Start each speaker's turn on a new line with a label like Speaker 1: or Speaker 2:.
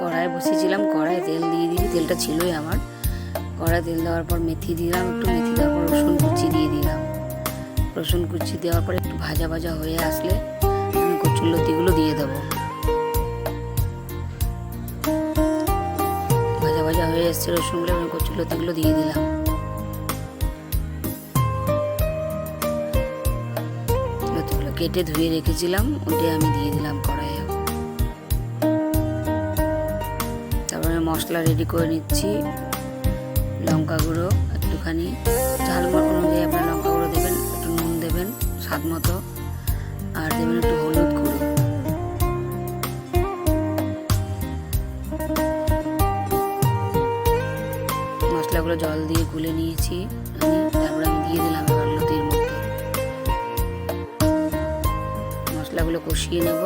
Speaker 1: কড়াই বসিয়েছিলাম কড়াই তেল দিয়ে দিই, তেলটা ছিলই আমার। কড়াই তেল দেওয়ার পর মেথি দিলাম, একটু মেথি দেওয়ার পর রসুন কুচি দিয়ে দিলাম। রসুন কুচি দেওয়ার পর একটু ভাজা ভাজা হয়ে আসলে আমি কচুর লতিগুলো দিয়ে দেবো। ভাজা ভাজা হয়ে এসছে রসুনগুলো, আমি কচুর লতিগুলো দিয়ে দিলাম। কেটে ধুয়ে রেখেছিলাম, ওটাই আমি দিয়ে দিলাম কড়াইয়ে। মশলা রেডি করে নিচ্ছি। লঙ্কা গুঁড়ো একটুখানি। ঝাল অনুযায়ী আপনার লঙ্কা গুঁড়ো দেবেন, একটু নুন দেবেন, স্বাদ মতো। আর দেবেন একটু হলুদ গুঁড়ো। মশলাগুলো জল দিয়ে গুলে নিয়েছি। আমি তারপরে আমি দিয়ে দিলাম এবার লতির মধ্যে। মশলাগুলো কষিয়ে নেব।